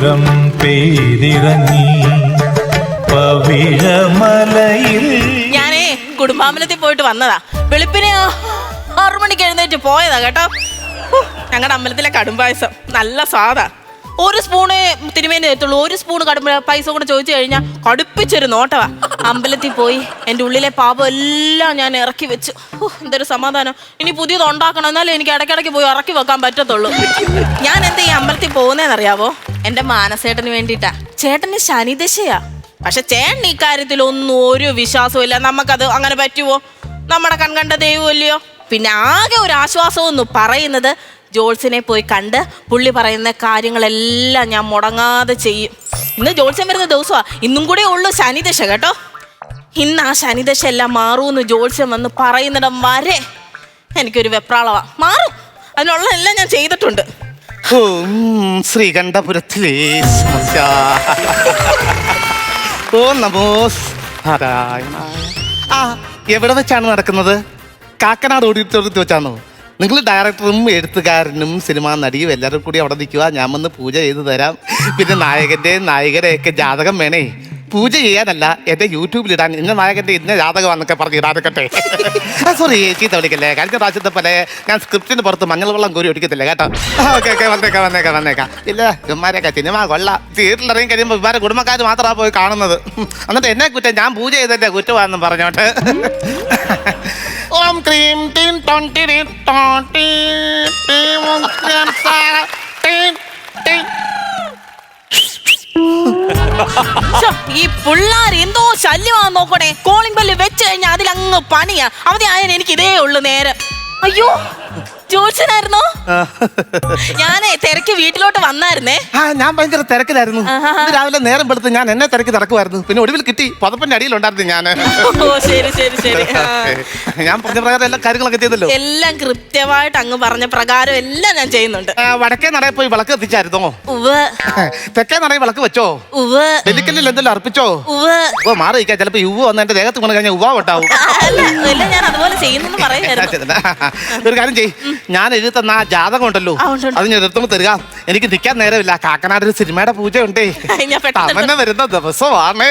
സിന്ദൂരം പെയ്തിറങ്ങി. പവിഴമലയിൽ ഞാനേ കുടുംബാമലത്തിൽ പോയിട്ട് വന്നതാ. വെളുപ്പിനെ ആറു മണിക്ക് എഴുന്നേറ്റ് പോയതാ കേട്ടോ. ഞങ്ങളുടെ അമ്പലത്തിലെ കടുംപായസം നല്ല സ്വാദാ. ഒരു സ്പൂണ് തിരുമേനി തരത്തുള്ളൂ. ഒരു സ്പൂൺ കടുമ്പ പൈസ കൂടെ ചോദിച്ചു കഴിഞ്ഞാൽ കടുപ്പിച്ചൊരു നോട്ടവാ. അമ്പലത്തിൽ പോയി എന്റെ ഉള്ളിലെ പാപം എല്ലാം ഞാൻ ഇറക്കി വെച്ചു. എന്തൊരു സമാധാനം. ഇനി പുതിയത് ഉണ്ടാക്കണം എന്നാലേ എനിക്ക് ഇടയ്ക്കിടയ്ക്ക് പോയി ഇറക്കി വെക്കാൻ പറ്റത്തുള്ളൂ. ഞാൻ എന്താ ഈ അമ്പലത്തിൽ പോകുന്നതെന്നറിയാവോ എന്റെ മാനസേട്ടന് വേണ്ടിയിട്ടാ. ചേട്ടന് ശനിദശയാ. പക്ഷെ ചേട്ടൻ ഇക്കാര്യത്തിൽ ഒന്നും ഒരു വിശ്വാസവും ഇല്ല. നമുക്കത് അങ്ങനെ പറ്റുമോ നമ്മുടെ കൺകണ്ട ദൈവമല്ലയോ? പിന്നെ ആകെ ഒരു ആശ്വാസം എന്ന് പറയുന്നത് ജോൾസിനെ പോയി കണ്ട് പുള്ളി പറയുന്ന കാര്യങ്ങളെല്ലാം ഞാൻ മുടങ്ങാതെ ചെയ്യും. ഇന്ന് ജോൾസൻ വരുന്ന ദിവസമാണ് ഇന്നും കൂടെ ഉള്ളു ശനിദശ കേട്ടോ. ഇന്ന് ആ ശനിദശ എല്ലാം മാറൂന്ന് ജോത്സ്യം വന്ന് പറയുന്നിടം വരെ എനിക്കൊരു വെപ്രാളവാ. മാറും. അതിനുള്ള എല്ലാം ഞാൻ ചെയ്തിട്ടുണ്ട്. ശ്രീകണ്ഠപുരത്തിലെ ഓ ആ എവിടെ വെച്ചാണ് നടക്കുന്നത്? കാക്കനാട് ഓഡിറ്റോറിയത്തിൽ വെച്ചാണോ? നിങ്ങൾ ഡയറക്ടറും എഴുത്തുകാരനും സിനിമാ നടിയും എല്ലാവരും കൂടി അവിടെ നിൽക്കുക. ഞാൻ വന്ന് പൂജ ചെയ്തു തരാം. പിന്നെ നായകന്റെയും നായികരെയൊക്കെ ജാതകം വേണേ. പൂജ ചെയ്യാനല്ല എന്റെ യൂട്യൂബിൽ ഇടാൻ ഇന്ന നായകന്റെ ഇന്ന ജാതകം എന്നൊക്കെ പറഞ്ഞ് ഇടാതെക്കട്ടെ സോറി ചീത്ത വിളിക്കല്ലേ? കഴിഞ്ഞ പ്രാവശ്യത്തെ പോലെ ഞാൻ സ്ക്രിപ്റ്റിന് പുറത്ത് മഞ്ഞൾ വെള്ളം കോരി ഒടിക്കത്തില്ല കേട്ടോ. ഓക്കെ ഓക്കെ വന്നേക്കാം വന്നേക്കാം വന്നേക്കാം. ഇല്ല ഇവന്മാരൊക്കെ സിനിമ കൊള്ളാം. തിയേറ്ററിൽ ഇറങ്ങി കഴിയുമ്പോൾ ഇവരെ കുടുംബക്കാർ മാത്രമാണ് പോയി കാണുന്നത്. എന്നിട്ട് എന്നെ കുറ്റം ഞാൻ പൂജ ചെയ്തതിന്റെ കുറ്റമാണെന്ന് പറഞ്ഞോട്ട് ഓം ക്രീം ടീം ടോൺ ടീം ടോൺ ടീം ടീം ഓം ക്രീം സാ ടീം ടീം ഈ പിള്ളേർ എന്തോ ശല്യമാന്ന് നോക്കണേ. കോളിംഗ് ബെല്ല് വെച്ച് കഴിഞ്ഞാൽ അതിലങ്ങ് പണിയാ. അവധി ആയാലും എനിക്ക് ഇതേ ഉള്ളു നേരം. അയ്യോ. ജോത്സനായിരുന്നോ ഞാനേ തിരക്ക് വീട്ടിലോട്ട് വന്നായിരുന്നേ. ആ ഞാൻ ഭയങ്കര തിരക്കിലായിരുന്നു. ഇന്ന് രാവിലെ നേരം പെടുത്ത് ഞാൻ എന്നെ തിരക്ക് നടക്കുമായിരുന്നു പിന്നെ ഒടുവിൽ കിട്ടി പതപ്പന്റെ അടിയിലുണ്ടായിരുന്നു ഞാൻ. ഓ ശരി ശരി ശരി. ആ. ഞാൻ പറഞ്ഞ പ്രകാരം എല്ലാ കാര്യങ്ങളൊക്കെ ചെയ്തല്ലോ. എല്ലാം കൃത്യമായിട്ട് അങ്ങ് പറഞ്ഞ പ്രകാരം എല്ലാം ഞാൻ ചെയ്യുന്നുണ്ട്. ആ, വടക്കേ നടയിൽ പോയി വിളക്ക് എത്തിച്ചായിരുന്നോ? ഉവ് തെക്കേ നടയിൽ വിളക്ക് വെച്ചോ? ഉവ് എന്തെല്ലാം അർപ്പിച്ചോ? ഉവ് ഓ മാറി നിൽക്കാൻ ചിലപ്പോ യുവ വന്ന് എന്റെ ദേഹത്ത് കൊണ്ട് കഴിഞ്ഞാൽ ഉവ ഉണ്ടാവും. അല്ല ഞാൻ അതുപോലെ ചെയ്യുന്നെന്ന് ഒരു കാര്യം ചെയ് ഞാൻ എഴുതി തന്ന ആ ജാതകം ഉണ്ടല്ലോ. ആ, ഉണ്ട്, ഉണ്ട്. അത് ഞാൻ എടുത്തു തരിക. എനിക്ക് നിൽക്കാൻ നേരമില്ല. കാക്കനാട് ഒരു സിനിമയുടെ പൂജ ഉണ്ടേ ഞാൻ പെട്ടെന്ന് തമന്ന വരുന്ന ദിവസമാണ്.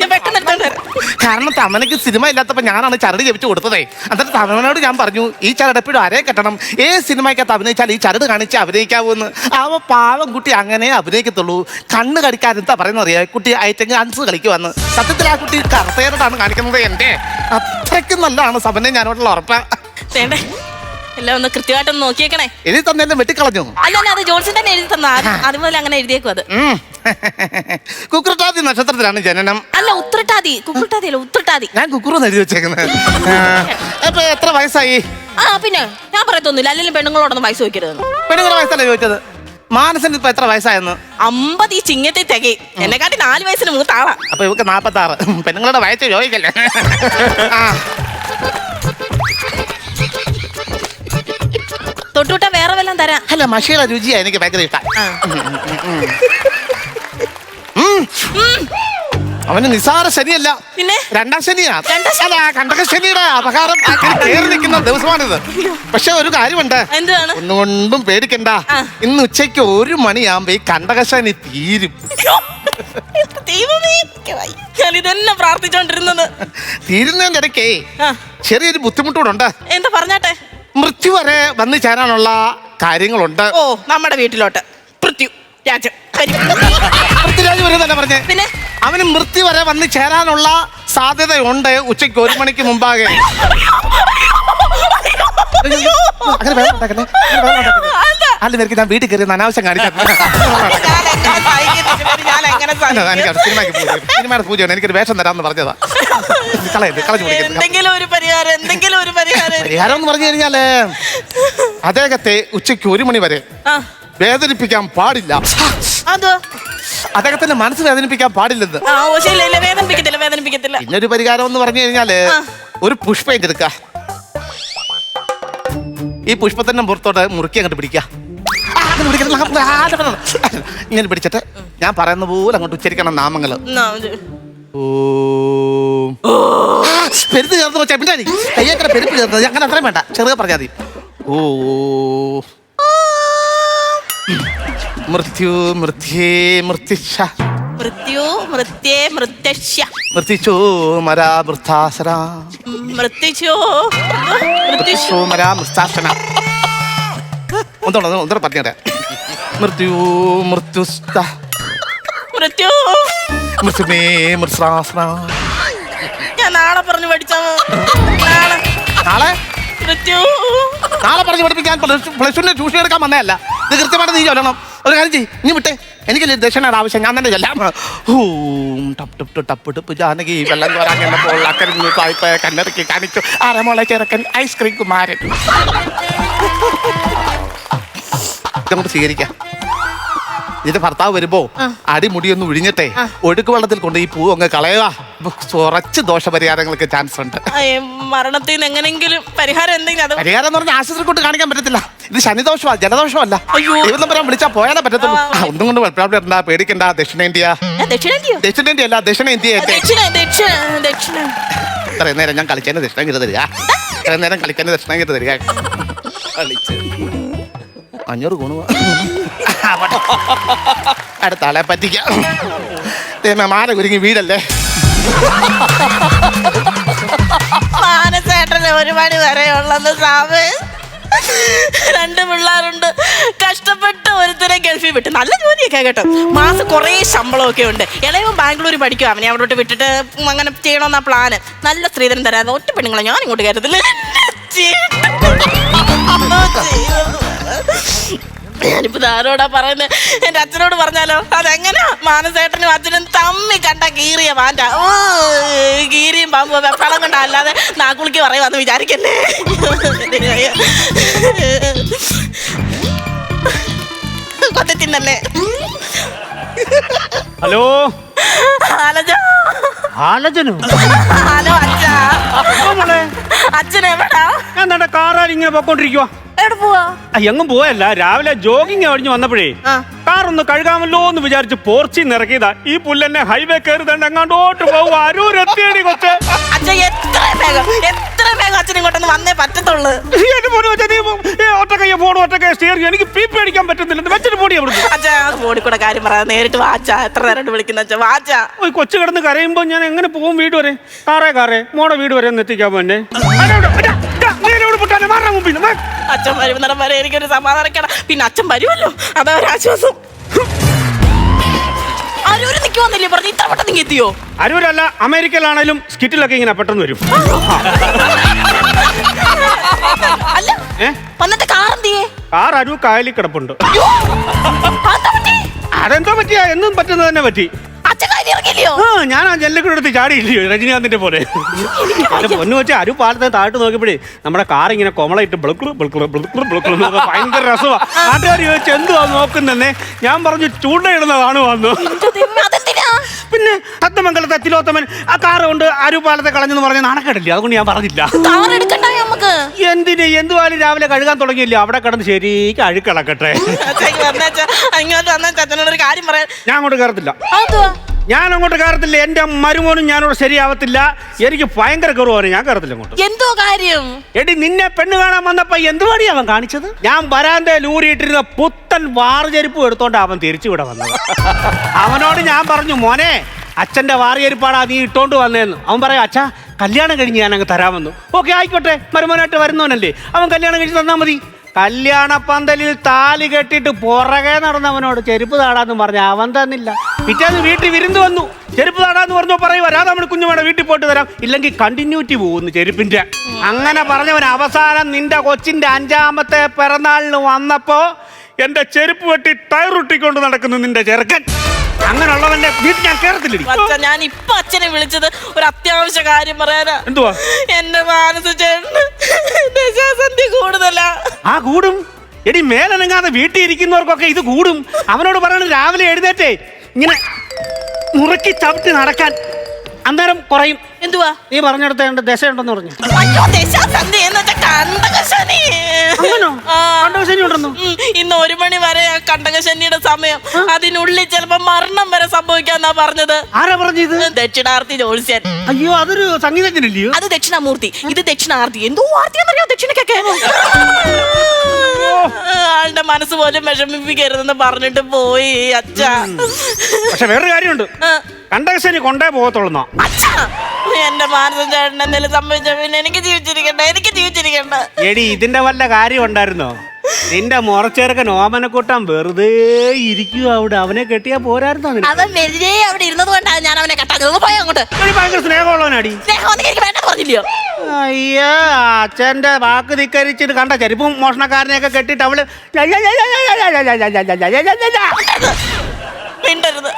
ഞാൻ പെട്ടെന്ന് എടുത്തോണ്ട് വരാം. കാരണം തമനക്ക് സിനിമ ഇല്ലാത്തപ്പോ ഞാനാണ് ചരട് ജപിച്ചു കൊടുത്തതേ. എന്നിട്ട് തമനോട് ഞാൻ പറഞ്ഞു ഈ ചരട് എപ്പോഴും ആരെ കെട്ടണം? ഏത് സിനിമയ്ക്കകത്ത് അഭിനയിച്ചാൽ ഈ ചരട് കാണിച്ച് അഭിനയിക്കാവൂന്ന്? അവ പാവം കുട്ടി അങ്ങനെ അഭിനയിക്കത്തുള്ളൂ. കണ്ണ് കടിക്കാൻ എന്താ പറയുന്നത് അറിയാം കുട്ടി ഐറ്റങ്ങൾ അൻസ് കളിക്കുവന്ന്. സത്യത്തിൽ ആ കുട്ടി കറുത്തേരോടാണ് കാണിക്കുന്നത് എന്റെ അത്രയ്ക്കും നല്ലതാണ് സബനെ ഞാനോടുള്ള ഉറപ്പ്. വേണ്ടേ. എല്ലാം ഒന്ന് കൃത്യമായിട്ടൊന്ന് നോക്കിയേക്കണേ. എഴുതി തന്നെ വെട്ടിക്കളഞ്ഞു. അല്ല അല്ല അത് ജോൺസൺ തന്നെ എഴുതി തന്ന. അത് മുതൽ അങ്ങനെ എഴുതിയേക്കും അത്. ഉം. നക്ഷത്രത്തിലാണ് ജനനം. അല്ല ഉത്രട്ടാതി. കുക്കുട്ടാതി അല്ല ഉത്രട്ടാതി. ഞാൻ കുക്കുറെന്ന് എഴുതി വെച്ചേക്കുന്നത്. അപ്പൊ എത്ര വയസ്സായി? ആ പിന്നെ ഞാൻ പറയത്തൊന്നുമില്ല. അല്ലെങ്കിൽ പെണ്ണുങ്ങളോടൊന്നും വയസ്സ് വെക്കരുതെന്ന് പെണ്ണുങ്ങളുടെ വയസ്സല്ലേ ചോദിച്ചത്? മാനസിന് ഇപ്പൊ എത്ര വയസ്സായെന്ന്? അമ്പത് ഈ ചിങ്ങത്തെ തികയും. എന്നെക്കാട്ടി നാല് വയസ്സിന് മൂത്താളാ. അപ്പൊ ഇവക്ക് നാപ്പത്തി ആറ് പെണ്ണുങ്ങളുടെ വയസ്സ് ചോദിക്കല്ലേ? ആ. വേറെ വല്ലതും തരാം. അല്ല മഷിയുടെ രുചിയാ എനിക്ക് ഭയങ്കര ഇഷ്ടം. അവന് നിസാര ശനിയല്ല. പിന്നെ? രണ്ടാം ശനിയാ. രണ്ടാം അല്ല കണ്ടക ശനിയുടെ അപകാരം. കയറി നിൽക്കുന്ന ദിവസമാണിത്. പക്ഷെ ഒരു കാര്യമുണ്ട്. എന്താണ് ഒന്നുകൊണ്ടും പേടിക്കണ്ട. ഇന്ന് ഉച്ചയ്ക്ക് ഒരു മണിയാകുമ്പോ ഈ കണ്ടകശനി തീരും. ഞാനിതന്നെ പ്രാർത്ഥിച്ചോണ്ടിരുന്നത്. തീരുന്നതിന്റെ ഇടയ്ക്കേ ചെറിയൊരു ചെറിയൊരു ബുദ്ധിമുട്ടുകൂടുണ്ട് എന്താ പറഞ്ഞാട്ടെ? മൃത്യു വരെ വന്നു ചേരാനുള്ള കാര്യങ്ങളുണ്ട്. ഓ നമ്മുടെ വീട്ടിലോട്ട്. പൃഥ്വി രാജൻ വരും. പൃഥ്വിരാജ് പറഞ്ഞേ. പിന്നെ? അവന് മൃത്യു വരെ വന്നു ചേരാനുള്ള സാധ്യതയുണ്ട്. ഉച്ചയ്ക്ക് ഒരു മണിക്ക് മുമ്പാകെ. അങ്ങനെ. അല്ല നിനക്ക് ഞാൻ വീട്ടിൽ കയറി അനാവശ്യം കാണിക്കാം ഞാൻ എങ്ങനെ സഹിക്കും? ഞാൻ എങ്ങനെ സഹിക്കും? സിനിമയ്ക്ക് പൂജ സിനിമയുടെ പൂജയാണ് എനിക്കൊരു വേഷം തരാമെന്ന് പറഞ്ഞതാ. കളയത് കളഞ്ഞു എന്തെങ്കിലും ഒരു പരിഹാരം എന്തെങ്കിലും ഒരു പരിഹാരം പരിഹാരം എന്ന് പറഞ്ഞു കഴിഞ്ഞാൽ അദ്ദേഹത്തെ ഉച്ചയ്ക്ക് ഒരു മണി വരെ ആ. വേദനിപ്പിക്കാൻ പാടില്ല. അതോ? അദ്ദേഹത്തിന്റെ മനസ്സ് വേദനിപ്പിക്കാൻ പാടില്ലെന്ന്. ആ ഓ ശരി ഇല്ല വേദനിപ്പിക്കത്തില്ല വേദനിപ്പിക്കത്തില്ല. പിന്നൊരു പരിഹാരം എന്ന് പറഞ്ഞു കഴിഞ്ഞാൽ ആ. ഒരു പുഷ്പം എടുക്ക. ഈ പുഷ്പത്തിന്റെ പുറത്തോട്ട് മുറുക്കി അങ്ങോട്ട് പിടിക്കുക ഇങ്ങനെ പിടിച്ചിട്ട് ഞാൻ പറയുന്ന പോലെ അങ്ങോട്ട് ഉച്ചരിക്കണം നാമങ്ങൾ പെരുത്ത് ചേർന്ന് വെച്ചാൽ പിന്നെ കയ്യേക്കര പെരുപ്പ് ചേർന്നത് അങ്ങനെ അത്രയും വേണ്ട. ചെറുതെ പറഞ്ഞാൽ മതി. ഓ. മൃത്യു മൃത്യേ മൃത്യക്ഷ. മൃത്യു മൃത്യേ മൃത്യക്ഷ. മൃത്യു മരാ വൃദ്ധാസന മൃത്യുശോ മൃത്യുശോ മരാ ഒന്നോടെ ഒന്നോടെ പറഞ്ഞുതരാം മൃത്യു മൃത്യുസ്ത മൃത്യു. മൃത്യുമേ മൃത്സാസന. ഞാൻ നാളെ പറഞ്ഞു പഠിച്ചോ നാളെ. നാളെ? മൃത്യു. നാളെ പറഞ്ഞു പഠിപ്പിക്കാൻ പ്ലസ് ടുവിന്റെ ട്യൂഷൻ എടുക്കാൻ വന്നതല്ല. ഇത് കൃത്യമായിട്ട് നീ ചൊല്ലണം. ഒരു കാര്യം ചെയ്യ് നീ വിട്ടേ. എനിക്കല്ലേ ദക്ഷിണയുടെ ആവശ്യം ഞാൻ തന്നെ ചെല്ലാം. ഹൂം, ടപ്പ് ടപ്പ് ടപ്പ് ടപ്പ് ജാനകി വെള്ളം കോരാൻ കണ്ടപ്പോൾ അക്കരഞ്ഞു കല്ലറക്കി കാണിച്ചു. ആരമോളെ ചെറുക്കൻ ഐസ്ക്രീം കുമാരൻ. ഇതങ്ങോട്ട് സ്വീകരിക്കാം. ഇതിന്റെ ഭർത്താവ് വരുമ്പോ അടിമുടിയൊന്ന് ഒഴിഞ്ഞിട്ടെ ഒഴുക്ക് വെള്ളത്തിൽ കൊണ്ട് ഈ പൂ അങ്ങ് കളയുക. കുറച്ച് ദോഷപരിഹാരങ്ങൾക്ക് ചാൻസ് ഉണ്ട്. മരണത്തിൽ നിന്ന് എങ്ങനെങ്കിലും പരിഹാരം എന്തെങ്കിലും പരിഹാരം എന്ന് പറഞ്ഞാൽ ആശുപത്രി കൊണ്ട് കാണിക്കാൻ പറ്റത്തില്ല. ഇത് ശനിദോഷമാ ജലദോഷമല്ല. അയ്യോ. ദൈവം പറയാൻ വിളിച്ചാൽ പോയാലേ പറ്റത്തുള്ളൂ. ഒന്നും കൊണ്ട് പ്രോബ്ലം ഉണ്ടാ പേടിക്കണ്ട. ദക്ഷിണേന്ത്യ. ദക്ഷിണേന്ത്യ? അല്ല ദക്ഷിണേന്ത്യ ദക്ഷിണ ദക്ഷിണ ദക്ഷിണ. ഇത്രയും നേരം ഞാൻ കളിക്കാൻ ദക്ഷിണം കിട്ടി തരിക ഇത്രയും നേരം കളിക്കാൻ ദക്ഷിണം കിട്ടി തരിക. കളിച്ച്. അഞ്ഞൂറ് ഗുണ അടുത്ത ആളെ പറ്റിക്കാം. മാല കുരുങ്ങി വീടല്ലേ? മാനസേട്ടന് ഒരുപാട് വരെ ഉള്ളത് സാമേ. രണ്ട് പിള്ളേരുണ്ട്. കഷ്ടപ്പെട്ട് ഒരുത്തരെ ഗൾഫിൽ വിട്ട്. നല്ല ജോലിയൊക്കെ കേട്ടോ. മാസം കുറേ ശമ്പളമൊക്കെ ഉണ്ട്. ഇളയവൻ ബാംഗ്ലൂർ പഠിക്കും. അവനെ അവിടോട്ട് വിട്ടിട്ട് അങ്ങനെ ചെയ്യണമെന്നാ പ്ലാന്. നല്ല സ്ത്രീധനം തരാതെ ഒറ്റ പെണ്ണുങ്ങളെ ഞാൻ ഇങ്ങോട്ട് കയറ്റത്തില്ല ഞാനിപ്പോ ആരോടാ പറയുന്നത് എന്റെ അച്ഛനോട് പറഞ്ഞാലോ? അതെങ്ങനാ? മാനസേട്ടനും അച്ഛനും തമ്മി കണ്ട കീറിയ മാറ്റ ഓ കീരിയും പാമ്പ് വെപ്പളം കണ്ട അല്ലാതെ നാക്കുളിക്ക് പറയുവാന്ന് വിചാരിക്കല്ലേ? കൊത്തി തിന്നല്ലേ? ഹലോ? ഹലോ ആലജനോ? ഹലോ അച്ഛാ. അച്ഛൻ എവിടാ? ഞാൻ കാറാൽ ഇങ്ങനെ പൊക്കോണ്ടിരിക്കുവാ. എവിടെ പോവാ? ആ, എങ്ങും പോയല്ല. രാവിലെ ജോഗിങ് കഴിഞ്ഞ് വന്നപ്പോഴേ ആ. കാർ ഒന്ന് കഴുകാമല്ലോ എന്ന് വിചാരിച്ച് പോർച്ചിൽ ഇറക്കിയതാ. ഈ പുല്ലെന്നെ ഹൈവേ കയറി തന്നെ അങ്ങോട്ടോട്ട് പോകും അരൂരെത്തിയടി കൊച്ച്. അച്ഛ എത്ര വേഗം എത്ര വേഗം അച്ഛൻ ഇങ്ങോട്ടൊന്ന് വന്നേ പറ്റത്തുള്ളൂ. എന്റെ ഫോൺ വെച്ചാ നീ ഏ, ഒറ്റക്കയ്യ ഫോൺ ഒറ്റക്കൈ സ്റ്റിയറിംഗ് എനിക്ക് പി അടിക്കാൻ പറ്റുന്നില്ല വെച്ചിട്ട് പോടി അവിടുന്ന്. അച്ഛാ ഫോണിൽ കൂടെ കാര്യം പറയാം. നേരിട്ട് വാച്ചാ. എത്ര നേരം വിളിക്കുന്ന അച്ഛാ? വാച്ചാ. ഓ, ഈ കൊച്ചു കിടന്ന് കരയുമ്പോ ഞാൻ എങ്ങനെ പോകും വീട് വരെ? കാറേ കാറേ. മോടെ വീട് വരെ ഒന്ന് എത്തിക്കാൻ പോന്നെ മുമ്പിൽ. അച്ഛൻ വരുന്നിടം വരെ എനിക്കൊരു സമാധാനക്കേട. പിന്നെ അച്ഛൻ വരുമല്ലോ. അതാ ഒരു ആശ്വാസം. ആരൂര് നിൽക്കുവന്നില്ലേ പറഞ്ഞു ഇത്ര പെട്ടെന്ന് ഇങ്ങ് എത്തിയോ? അരൂരല്ല അമേരിക്കയിലാണേലും സ്കിറ്റിലൊക്കെ ഇങ്ങനെ പെട്ടെന്ന് വരും. അല്ല ഏ? വന്നിട്ട് കാർ എന്തിയേ? കാർ അരൂർ കായലിൽ കിടപ്പുണ്ട്. അതെന്തോ പറ്റിയ? എന്നും പറ്റുന്നത് തന്നെ പറ്റി. ഞാൻ ആ ജെല്ലക്കൂടെ എടുത്ത് ചാടിയില്ലയോ? രജനീകാന്തിന്റെ പോലെ. എന്റെ പൊന്നു വെച്ചാൽ അരു പാലത്തെ താഴ്ത്ത് നോക്കിയപ്പോഴേ നമ്മുടെ കാർ ഇങ്ങനെ കൊമളയിട്ട് ബ്ലക്കുളു ബ്ലക്കുളു ബ്ലക്കുളു എന്നൊക്കെ ഭയങ്കര രസമാ. നാട്ടുകാർ ചോദിച്ചു എന്തുവാ നോക്കുന്നെന്നെ ഞാൻ പറഞ്ഞു ചൂണ്ടയിടുന്നതാണ് വന്നു പിന്നെ സത്യമംഗലത്തെ തിലോത്തമൻ ആ കാർ കൊണ്ട് അരു പാലത്തെ കളഞ്ഞെന്ന് പറഞ്ഞ നാണക്കേടില്ല? അതുകൊണ്ട് ഞാൻ പറഞ്ഞില്ല. എന്തിന്? എന്തുവാലും രാവിലെ കഴുകാൻ തുടങ്ങിയില്ല? അവിടെ കിടന്ന് ശരിക്ക് അഴുക്കളക്കട്ടെ. ഇങ്ങോട്ട് അച്ഛനോട് ഒരു കാര്യം പറയാൻ. ഞാൻ അങ്ങോട്ട് കയറത്തില്ല. ഞാൻ അങ്ങോട്ട് കയറത്തില്ല. എന്റെ മരുമോനും ഞാനോട് ശരിയാവത്തില്ല. എനിക്ക് ഭയങ്കര കുറവാണ് ഞാൻ കയറത്തില്ല അങ്ങോട്ട്. എന്തോ കാര്യം? എടി നിന്നെ പെണ്ണ് കാണാൻ വന്നപ്പോ എന്തുവാടി അവൻ കാണിച്ചത്? ഞാൻ വരാന്തെ ലൂറിയിട്ടിരുന്ന പുത്തൻ വാർചെരുപ്പ് എടുത്തോണ്ട് അവൻ തിരിച്ചു ഇവിടെ വന്നത്. അവനോട് ഞാൻ പറഞ്ഞു മോനെ അച്ഛന്റെ വാറിയരിപ്പാടാ നീ ഇട്ടോണ്ട് വന്നേന്ന്. അവൻ പറയാ അച്ഛാ കല്യാണം കഴിഞ്ഞ് ഞാൻ അങ്ങ് തരാമെന്നു. ഓക്കെ ആയിക്കോട്ടെ. മരുമോനായിട്ട് വരുന്നവനല്ലേ. അവൻ കല്യാണം കഴിച്ച് തന്നാൽ മതി. കല്യാണ പന്തലിൽ താലി കെട്ടിട്ട് പുറകെ നടന്നവനോട് ചെരുപ്പ് താടാന്ന് പറഞ്ഞ അവൻ തന്നില്ല. പിറ്റേന്ന് വീട്ടിൽ വിരുന്ന് വന്നു. ചെരുപ്പ് താടാന്ന് പറഞ്ഞു പറയും വരാതെ നമ്മൾ കുഞ്ഞുമേടെ വീട്ടിൽ പോയിട്ട് തരാം. ഇല്ലെങ്കിൽ കണ്ടിന്യൂറ്റി പോകുന്നു ചെരുപ്പിന്റെ. അങ്ങനെ പറഞ്ഞവൻ അവസാനം നിന്റെ കൊച്ചിന്റെ അഞ്ചാമത്തെ പിറന്നാളിന് വന്നപ്പോ എന്റെ ചെരുപ്പ് വെട്ടി ടയറുട്ടിക്കൊണ്ട് നടക്കുന്നു നിന്റെ ചെറുക്കൻ. അങ്ങനെയുള്ളവന്റെ വീട്ടിൽ ഞാൻ കേറത്തില്ല അച്ഛൻ ഞാൻ ഇപ്പൊ അച്ഛനെ വിളിച്ചത് ഒരു അത്യാവശ്യ കാര്യം പറയാനാ. എന്തുവാ? എന്റെ മാനസ ചേട്ടന് കൂടുതലാ. ആ കൂടും? എടി മേലനങ്ങാതെ വീട്ടിൽ ഇരിക്കുന്നവർക്കൊക്കെ ഇത് കൂടും. അവനോട് പറയണത് രാവിലെ എഴുന്നേറ്റേ. ഇങ്ങനെ മുറുക്കി ചവിട്ടി നടക്കാൻ അന്നേരം കുറയും. എന്തുവാ? നീ പറഞ്ഞെടുത്ത എന്റെ ദശ ഉണ്ടെന്ന് പറഞ്ഞു. കണ്ടകശനി. കണ്ടകശനി ഉണ്ടെന്നു ഇന്ന് ഒരു മണി വരെ കണ്ടകശനിയുടെ സമയം. അതിനുള്ളിൽ ചിലപ്പോ മരണം വരെ സംഭവിക്കാന്നാ പറഞ്ഞത്. ആരാ പറഞ്ഞത്? ദക്ഷിണാർത്തി ജോത്സ്യൻ. അയ്യോ അതൊരു സംഗീതജ്ഞനല്ലയോ? അത് ദക്ഷിണാമൂർത്തി. ഇത് ദക്ഷിണാർത്തി. എന്തോ ആർത്തി എന്നറിയോ ദക്ഷിണക്കൊക്കെ ആളുടെ മനസ്സ് പോലും വിഷമിപ്പിക്കരുതെന്ന് പറഞ്ഞിട്ട് പോയി അച്ഛ. പക്ഷെ വേറൊരു കാര്യമുണ്ട്. കണ്ടകശനി കൊണ്ടേ പോകത്തുള്ളൂ അച്ഛാ. എന്റെ മാനസം ചേട്ടൻ എന്തെങ്കിലും സംഭവിച്ച പിന്നെ എനിക്ക് ജീവിച്ചിരിക്കണ്ട എനിക്ക് ജീവിച്ചിരിക്കണ്ട എടി ഇതിന്റെ വല്ല കാര്യം ഉണ്ടായിരുന്നോ നിന്റെ മുറച്ചേർക്കൻ ഓമനക്കൂട്ടം വെറുതെ ഇരിക്കുക അവിടെ അവനെ കെട്ടിയാ പോരായിരുന്നോ നിനക്ക്? അവൻ വെറുതെ അവിടെ ഇരുന്നത് കൊണ്ടാണ് ഞാൻ അവനെ കെട്ടാക്കുന്നത് പോയ അങ്ങോട്ട് ഭയങ്കര സ്നേഹമുള്ളവനാടി സ്നേഹമൊന്നും എനിക്ക് പറഞ്ഞില്ലയോ അയ്യോ അച്ഛന്റെ വാക്ക് ധിക്കരിച്ചിട്ട് കണ്ട ചെരുപ്പും മോഷണക്കാരനെയൊക്കെ കെട്ടിട്ട് അവൾ മിണ്ടരുത്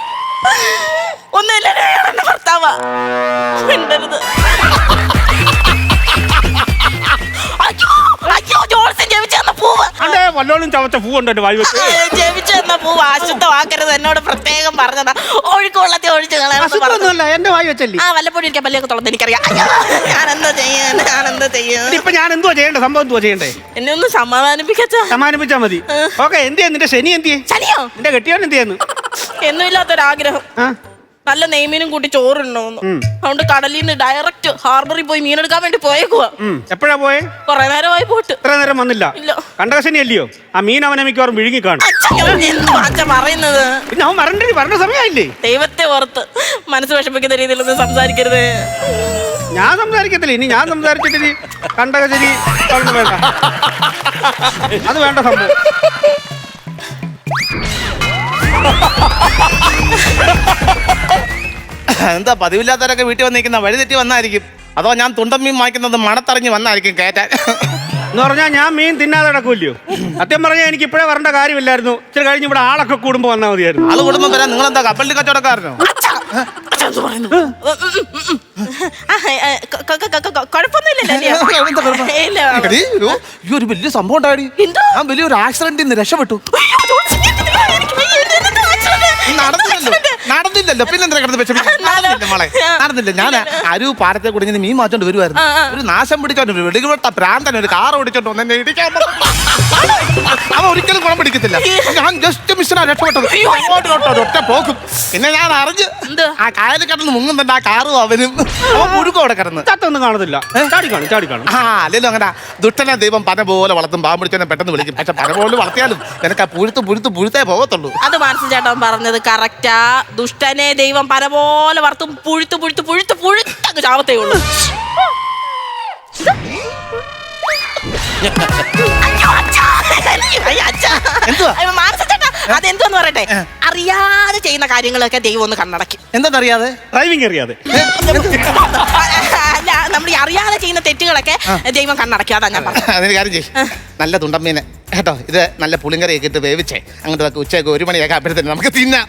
മിണ്ടരുത്. അയ്യോ അയ്യോ പൂവ്. വല്ലോളും ചവച്ച വായി വെച്ച്? പൂവ് അശുദ്ധമാക്കരുത്. എന്നോട് പ്രത്യേകം പറഞ്ഞതാ. ഒഴുക്കുള്ളത്തെ ഒഴിച്ചു കളയാൻ എന്റെ വായി വെച്ചല്ലേ? ആ വല്ലപ്പോഴും എനിക്ക് പല്ലിയൊക്കെ തുറന്ന് എനിക്കറിയാം. അയ്യോ, ഞാനെന്താ ചെയ്യാ ഞാനെന്താ ചെയ്യാ ഇപ്പൊ ഞാൻ എന്തോ ചെയ്യണ്ടേ? സംഭവം എന്തുവാ ചെയ്യണ്ടേ? എന്നെ ഒന്ന് സമാധാനിപ്പിക്കച്ചാ. സമാനിപ്പിച്ചാ മതി. ഓക്കെ എന്ത് നിന്റെ ശനി എന്തിയേ? ശനിയോ? നിന്റെ എന്ത് എന്തിയെന്ന്? എന്നുമില്ലാത്തൊരാഗ്രഹം. ആ. നല്ല നെയ്മീനും കൂട്ടി ചോറുണ്ടോന്ന്. അതുകൊണ്ട് കടലിൽ നിന്ന് ഡയറക്റ്റ് ഹാർബറിൽ പോയി മീനെടുക്കാൻ വേണ്ടി പോയേക്കുവാ. എപ്പോഴാ പോയെ? കൊറേ നേരമായി പോട്ട് ഇത്ര നേരം വന്നില്ല? ഇല്ല. കണ്ടകശനി അല്ലയോ ആ മീൻ അവനെ മിക്കവാറും വിഴുങ്ങി കാണും. അച്ഛൻ പറയുന്നത്? പിന്നെ അവൻ വരണ്ടേ വരേണ്ട സമയമായില്ലേ? ദൈവത്തെ ഓർത്ത് മനസ്സ് വിഷമിക്കുന്ന രീതിയിലൊന്നും സംസാരിക്കരുത്. ഞാൻ സംസാരിക്കത്തില്ല ഇനി ഞാൻ സംസാരിച്ചിട്ട് കണ്ടകശനി അത് വേണ്ട. അത് വേണ്ട സംഭവം. എന്താ പതിവില്ലാത്തവരൊക്കെ വീട്ടിൽ വന്നിരിക്കുന്ന വഴി തെറ്റി വന്നായിരിക്കും. അതോ ഞാൻ തുണ്ടൻ മീൻ വാങ്ങിക്കുന്നത് മണത്തറിഞ്ഞ് വന്നായിരിക്കും കയറ്റാൻ. എന്ന് പറഞ്ഞാൽ ഞാൻ മീൻ തിന്നാതെ നടക്കൂല്ലോ സത്യം പറഞ്ഞാൽ എനിക്ക് ഇപ്പോഴേ വരേണ്ട കാര്യമില്ലായിരുന്നു. ഇച്ചിരി കഴിഞ്ഞ് ഇവിടെ ആളൊക്കെ കൂടുമ്പോൾ വന്നാൽ മതിയായിരുന്നു. ആൾ കൂടുമ്പോൾ വരാൻ നിങ്ങൾ എന്താ കപ്പലിൽ കച്ചവടക്കാരനോ. എടീ, ഒരു ഈ ഒരു വലിയ സംഭവം ഉണ്ടായി എന്തോ? ഞാൻ വലിയൊരു ആക്സിഡന്റിൽ നിന്ന് രക്ഷപ്പെട്ടു. നടന്നില്ലല്ലോ. നടന്നില്ലല്ലോ. പിന്നെ എന്തിനാ കിടന്ന് വിഷമിക്കുന്നത്? നടന്നില്ല മോളെ. നടന്നില്ല. ഞാൻ അരു പാടത്തെ കൂടി ഇങ്ങനെ മീൻ മാറ്റോണ്ട് വരുമായിരുന്നു. ഒരു നാശം പിടിച്ചോണ്ട് ഒരു വെടിവിട്ട പ്രാന്തൻ ഒരു കാർ ഓടിച്ചോണ്ട് വന്ന് എന്നെ ഇടിക്കാൻ അവ അവൻ ഒരിക്കലും ഗുണം പിടിക്കത്തില്ല. ഞാൻ ജസ്റ്റ് മിഷനാ രക്ഷപ്പെട്ടത്. അങ്ങോട്ട് ഒറ്റ പോക്കും. പിന്നെ ഞാൻ അറിഞ്ഞ് ആ കായലിൽ കിടന്ന് മുങ്ങുന്നുണ്ട് ആ കാറും അവനും. അവൻ മുഴുക്കും അവിടെ കിടന്ന്. ഒന്നും കാണത്തില്ല. ചാടി കാണും ചാടി കാണും. ആ അല്ലല്ലോ അങ്ങനെ ദുഷ്ടനെ ദൈവം പന പോലെ വളർത്തും. പാമ്പ് പിടിച്ചവനെ പെട്ടെന്ന് വിളിക്കും. പക്ഷെ പന പോലെ വളർത്തിയാലും നിനക്ക് ആ പുഴുത്ത് പുഴുത്ത് പുഴുത്തേ പോകത്തുള്ളൂ. അത് മാനസ ചേട്ടൻ പറഞ്ഞത് കറക്റ്റാ ദുഷ്ടനെ ദൈവം പരപോലെ വർത്തും വറുത്തും പുഴുത്തു പുഴുത്തു പുഴുത്ത് പുഴുത്തങ്ങ് ചാവത്തേ ഉള്ളൂ. അതെന്തോന്ന് പറയട്ടെ? അറിയാതെ ചെയ്യുന്ന കാര്യങ്ങളൊക്കെ ദൈവം ഒന്ന് കണ്ണടക്കി എന്താണെന്നറിയാതെ ഡ്രൈവിംഗ് അറിയാതെ. അല്ല നമ്മൾ ഈ അറിയാതെ ചെയ്യുന്ന തെറ്റുകളൊക്കെ ദൈവം കണ്ണടക്കി അതാ ഞാൻ പറഞ്ഞത്. അതിന് കാര്യം ചെയ്യും. നല്ല തുണ്ടമ്മീനെ. കേട്ടോ ഇത് നല്ല പുളിങ്കറിയൊക്കെ ഇട്ട് വേവിച്ചേ. അങ്ങോട്ട് ഉച്ചയൊക്കെ ഒരു മണിയൊക്കെ അപ്പോഴത്തേന് നമുക്ക് തിന്നാം.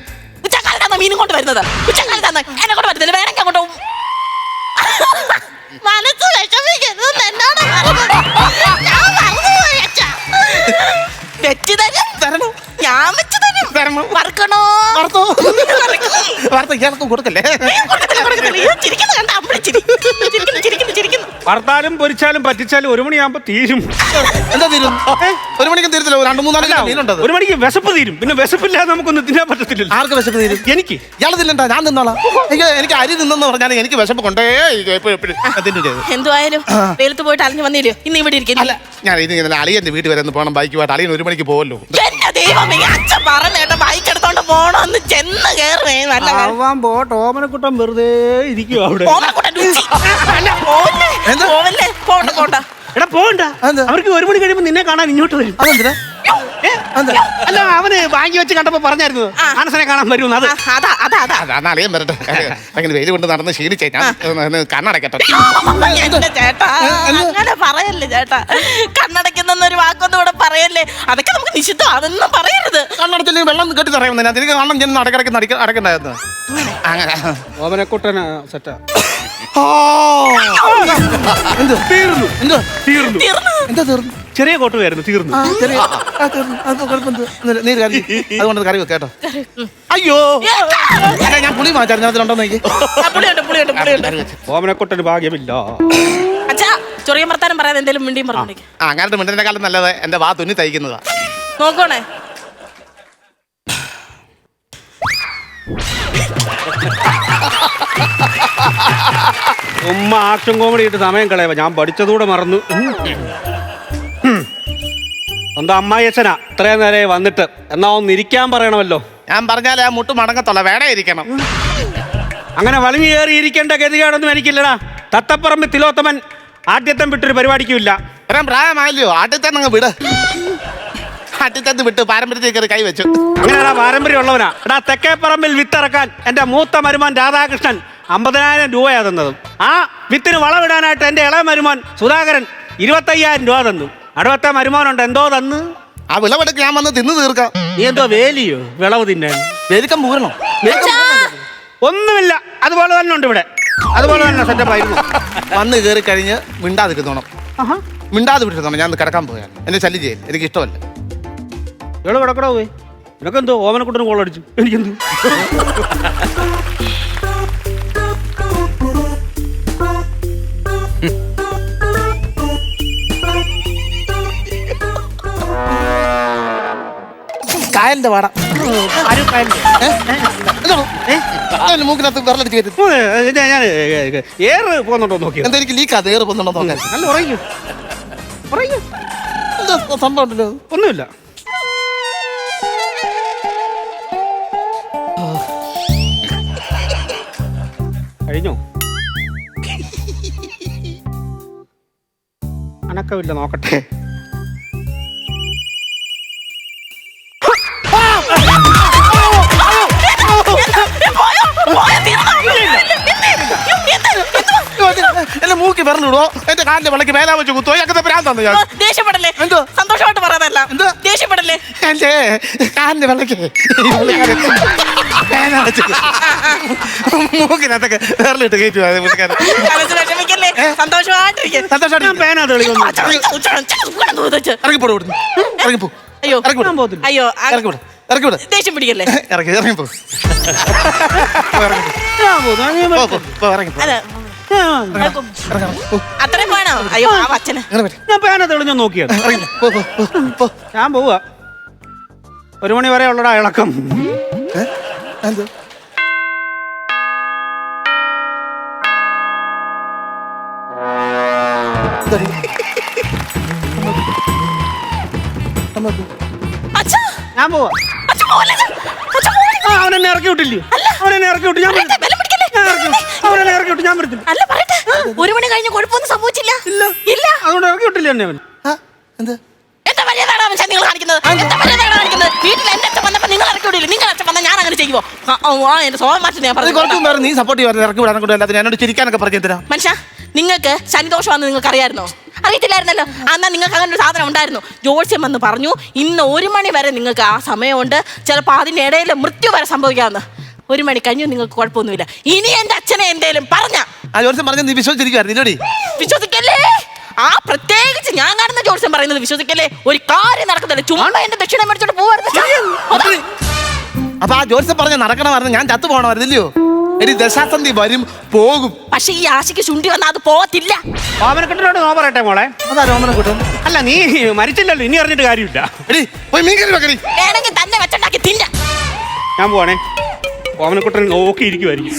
മീനും കൊണ്ട് വരുന്നത്. ഉച്ചക്കാലത്താണ് എന്നെ കൊണ്ട് വരുന്നില്ല വേറെ അങ്ങോട്ട് മനസ്സ് വിഷമിക്കരുതെന്ന് എന്നോട് ഞാൻ വെച്ചത് അച്ഛാ. വെച്ച് തരും. ഞാൻ വെച്ച് തരണം. വറുക്കണോ വറുത്തോ ഇയാൾക്കും കൊടുക്കല്ലേ? വറുത്താലും പൊരിച്ചാലും പറ്റിച്ചാലും ഒരു മണിയാകുമ്പോ തീരും. എന്താ തീരും? ഒരു മണിക്ക് തീരത്തില്ല രണ്ടു മൂന്നാൽ കിലോ മീനുണ്ടത് ഒരു മണിക്ക് വിശപ്പ് തീരും. പിന്നെ വിശപ്പില്ലാതെ നമുക്കൊന്നും തിന്നാൻ പറ്റത്തില്ല ആർക്ക് വിശപ്പ് തീരും? എനിക്ക്. ഇയാൾ തിന്നണ്ട ഞാൻ തിന്നോളാം. എനിക്ക് എനിക്ക് അരി തിന്നെന്ന് പറഞ്ഞാൽ എനിക്ക് വിശപ്പ് കൊണ്ടേ എന്തുവായാലും വെയിലത്ത് പോയിട്ട് അലിഞ്ഞു വന്നില്ലയോ? ഇന്ന് ഇവിടെ ഇരിക്കുന്നു അല്ല ഞാൻ ഇത് അളിയന്റെ വീട്ടിൽ വരെ പോകണം ബൈക്ക് പോയിട്ട് അളിയൻ ഒരു മണിക്ക് പോകല്ലോ ദൈവമേ അച്ഛൻ പറഞ്ഞേട്ട ബൈക്ക് എടുത്തോണ്ട് പോണോന്ന് ചെന്ന് കേറുവേ നല്ല കാര്യം. ആവാൻ പോ ടോമനക്കുട്ടം വെറുതെ ഇരിക്കും അവിടെ ഓമനക്കുട്ടൻ രുചി. അല്ല, പോവല്ലേ? എന്താ? പോവല്ലേ? പോണ്ട, പോണ്ട. എടാ പോണ്ട അതെന്താ? അവർക്ക് ഒരു മണി കഴിയുമ്പോ നിന്നെ കാണാൻ ഇങ്ങോട്ട് വരും അതെന്തിനാ ഏ? അല്ല അവന് വാങ്ങി വെച്ച് കണ്ടപ്പോ പറഞ്ഞായിരുന്നു. ആ. മനസ്സിനെ കാണാൻ വരുമെന്ന്. അത് അതാ അതാ അതാ. അതാണ് അളിയൻ വരട്ടെ. അങ്ങനെ വെയിൽ കൊണ്ട് നടന്ന് ശീലിച്ചേ ഞാൻ ഒന്ന് കണ്ണടക്കട്ടെ. എന്റെ ചേട്ടാ. അങ്ങനെ പറയല്ലേ ചേട്ടാ. കണ്ണടയ്ക്കുന്നൊരു വാക്കൊന്നും ഇവിടെ പറയല്ലേ. അതൊക്കെ നമുക്ക് നിഷിദ്ധം അതൊന്നും പറയരുത്. കണ്ണടച്ചില്ലെങ്കിൽ വെള്ളം കെട്ടി തറയുന്ന എനിക്ക് കാണണം ചെന്ന് അടക്കിടക്ക് നടക്ക അടക്കണ്ടായിരുന്നു. അങ്ങനെ. ഓമനക്കുട്ടന സെറ്റാ. എന്ത്? തീർന്നു. എന്തോ? തീർന്നു. തീർന്നു. എന്താ തീർന്നു? ചെറിയ തീർന്നു. ചെറിയ ആ, തീർന്നു. അത് കുഴപ്പമെന്ത്? ഒന്നുമില്ല. നീ ഒരു കാര്യം ചെയ്യ്. അതുകൊണ്ട് കറി വെക്കാട്ടോ അയ്യോ. അല്ല ഞാൻ പുളി മാറ്റായിരുന്നു അതിലുണ്ടോ നോക്കി. ആ, പുളിയുണ്ട് പുളിയുണ്ട് പുളിയുണ്ട്. ഓമനക്കുട്ടന് ഭാഗ്യമില്ല. അച്ഛാ ചൊറിയ വർത്താനം പറയാതെ എന്തെങ്കിലും മിണ്ടിയും പറഞ്ഞു ആ അങ്ങനത്തെ മിണ്ടതിനെക്കാളും നല്ലത് എന്റെ വാ തുന്നി തയ്ക്കുന്നതാ. നോക്കണേ ഉമ്മ ആക്ഷൻ കോമഡി ഇട്ട് സമയം കളയവ. ഞാൻ പഠിച്ചതൂടെ മറന്നു. സ്വന്തം അമ്മായിയച്ഛനാ. ഇത്രയും നേരെ വന്നിട്ട്. എന്നാ ഒന്ന് ഇരിക്കാൻ പറയണമല്ലോ. ഞാൻ പറഞ്ഞാലേ ആ മുട്ട് മടങ്ങത്തുള്ള. വേണേ ഇരിക്കണം. അങ്ങനെ വലിഞ്ഞു കയറി ഇരിക്കേണ്ട ഗതികേടൊന്നും എനിക്കില്ലടാ. തത്തപ്പറമ്പ് തിലോത്തമൻ ആദ്യത്തം വിട്ടൊരു പരിപാടിക്കുമില്ല. ഒരാൻ പ്രായമായല്ലോ. ആട്ടിത്തന്നെ അങ്ങ് വിട്. ആട്ടിത്തന്ന് വിട്ട് പാരമ്പര്യത്തിൽ കയറി കൈ വെച്ചു. അങ്ങനെയാ പാരമ്പര്യം ഉള്ളവനാ എടാ തെക്കേപ്പറമ്പിൽ വിത്തിറക്കാൻ എന്റെ മൂത്ത മരുമാൻ രാധാകൃഷ്ണൻ അമ്പതിനായിരം രൂപയാ തന്നത്. ആ വിത്തിന് വളമിടാനായിട്ട് എന്റെ ഇളയ മരുമാൻ സുധാകരൻ ഇരുപത്തയ്യായിരം രൂപ തന്നു. അടുത്ത ഉണ്ട് എന്തോ തന്ന്? ആ വിളവെടുക്ക് ഞാൻ വന്ന് തിന്നു തീർക്കാം. നീ എന്തോ വേലിയോ? വിളവ് തിന്നാൻ. വേലിക്കം പൂരണം ഒന്നുമില്ല അതുപോലെ തന്നെ ഉണ്ട് ഇവിടെ. അതുപോലെ തന്നെ സെറ്റപ്പ് ആയിരുന്നു. വന്ന് കയറി കഴിഞ്ഞ് മിണ്ടാതിരുന്നോണം ആഹാ. മിണ്ടാതെ വിട്ടിരുന്നോണം ഞാൻ ഒന്ന് കിടക്കാൻ പോയാൽ എന്നെ ശല്യം ചെയ്യൽ എനിക്ക് ഇഷ്ടമല്ല ഇവിടെ കിടക്കണോ പോയി. നിനക്കെന്തോ ഓമനക്കുട്ടന് കോളടിച്ചു. എനിക്കെന്ത്? കായലിന്റെ പാടാം മൂക്കിനകത്ത് കയറ്റി. ഞാൻ ഏറ് പോകുന്നുണ്ടോ നോക്കി എന്താ എനിക്ക് ഏറ് നോക്കാൻ? നല്ല ഉറങ്ങു ഉറങ്ങു എന്താ സംഭവം ഉണ്ടല്ലോ? ഒന്നുമില്ല. കഴിഞ്ഞോ? അനക്കമില്ല നോക്കട്ടെ. എന്റെ മൂക്കി വിരലിടുവോ എന്റെ കാലിന്റെ വിളക്ക് മേലാ വെച്ച് കുത്തോ അങ്ങനെ പ്രാൻ തന്നെ ഞാൻ ദേഷ്യപ്പെടല്ലേ? എന്തോ? സന്തോഷമായിട്ട് പറയാതല്ല എന്തോ? ദേഷ്യപ്പെടല്ലേ? എന്റെ കാലിന്റെ വിളക്ക് മൂക്കിനകത്തൊക്കെ വിരലിട്ട് കയറ്റി വിഷമിക്കല്ലേ സന്തോഷമായിട്ടിരിക്കും. സന്തോഷമായിട്ട് ഞാൻ പേന തെളിയൊന്നും ഇറങ്ങിപ്പോടും ഇവിടുന്ന്. ഇറങ്ങിപ്പോ അയ്യോ അയ്യോ ദേഷ്യം പിടിക്കല്ലേ? ഇറങ്ങി പോ, അത്രയും വേണോ? അയ്യോ ആ. അച്ഛന്. ഞാൻ പേന തെളിഞ്ഞു നോക്കിയത്. ഞാൻ പോവാ ഒരു മണി വരെ ഉള്ളടാ ഇളക്കം. ഞാൻ പോവാ. അവനെന്നെ ഇറക്കി വിട്ടില്ലേ? അവനെന്നെ ഇറക്കി വിട്ടു. ഞാൻ ഞാൻ വരത്തില്ല അല്ല പറയട്ടെ. ഒരു മണി കഴിഞ്ഞ കുഴപ്പമൊന്നും സംഭവിച്ചില്ല. ഇല്ല. ഇല്ല. അതുകൊണ്ട് ഇറക്കി വിട്ടില്ല എന്നെ അവൻ. ആ, എന്ത്? എന്താ മര്യാദയാണ് മനുഷ്യൻ നിങ്ങൾ കാണിക്കുന്നത്? എന്താ മര്യാദയാണ് കാണിക്കുന്നത്? വീട്ടിൽ എന്റെ അച്ഛൻ വന്നപ്പോ നിങ്ങൾ ഇറക്കി വിടില്ല? നിങ്ങൾ അച്ഛൻ വന്നാൽ ഞാൻ അങ്ങനെ ചെയ്യുമോ ആ, ആ, ആ, എന്റെ സ്വഭാവം മാറ്റി ഞാൻ അത് പറഞ്ഞു കുറച്ച് നീ സപ്പോർട്ട് ചെയ്യാൻ ഇറക്കി വിടാൻ കൊണ്ട് എല്ലാത്തിനും എന്നോട് ചിരിക്കാനൊക്കെ പറഞ്ഞു തരാം മനുഷ്യ നിങ്ങൾക്ക് ശനിദോഷമാണെന്ന് നിങ്ങൾക്ക് അറിയായിരുന്നോ? അറിയത്തില്ലായിരുന്നല്ലോ. അന്നാ നിങ്ങൾക്ക് അങ്ങനെ ഒരു സാധനം ഉണ്ടായിരുന്നു. ജോത്സ്യം വന്ന് പറഞ്ഞു ഇന്ന് ഒരു മണി വരെ നിങ്ങൾക്ക് ആ സമയമുണ്ട്. ചിലപ്പോൾ അതിന്റെ ഇടയിൽ മൃത്യു വരെ സംഭവിക്കാമെന്ന്. ഒരു മണി കഴിഞ്ഞു നിങ്ങൾക്ക് കുഴപ്പമൊന്നുമില്ല. ഇനി എന്റെ അച്ഛനെ എന്തേലും പറഞ്ഞ? ആ ജോത്സ്യം പറഞ്ഞ നീ വിശ്വസിച്ചിരിക്കുവായിരുന്നു. വിശ്വസിക്കല്ലേ? ആ പ്രത്യേകിച്ച് ഞാൻ കാണുന്ന ജോർജൻ പറയുന്നത് വിശ്വസിക്കല്ലേ? ഒരു കാര്യം നടക്കുന്നില്ല ചുമ്മാ എന്റെ ദക്ഷിണ മേടിച്ചോണ്ട് പോവായിരുന്നു. അപ്പൊ ആ ജോർജൻ പറഞ്ഞ നടക്കണമായിരുന്നു. ഞാൻ ചത്തു പോകണമായിരുന്നില്ലയോ ഒരു ദശാസന്ധി വരും പോകും. പക്ഷെ ഈ ആശയ്ക്ക് ചുണ്ടി വന്നാൽ അത് പോകത്തില്ല ഓമനക്കുട്ടനോട് നോ പറയട്ടെ മോളെ? അതാ രോമനെ കൂട്ടും. അല്ല നീ മരിച്ചില്ലല്ലോ. ഇനി അറിഞ്ഞിട്ട് കാര്യമില്ല. എടി പോയി മീൻ കറി വെക്കടി. വേണമെങ്കിൽ തന്നെ വെച്ചുണ്ടാക്കി തിന്ന. ഞാൻ പോവാണേ. ഓമനക്കുട്ടൻ നോക്കിയിരിക്കുമായിരിക്കും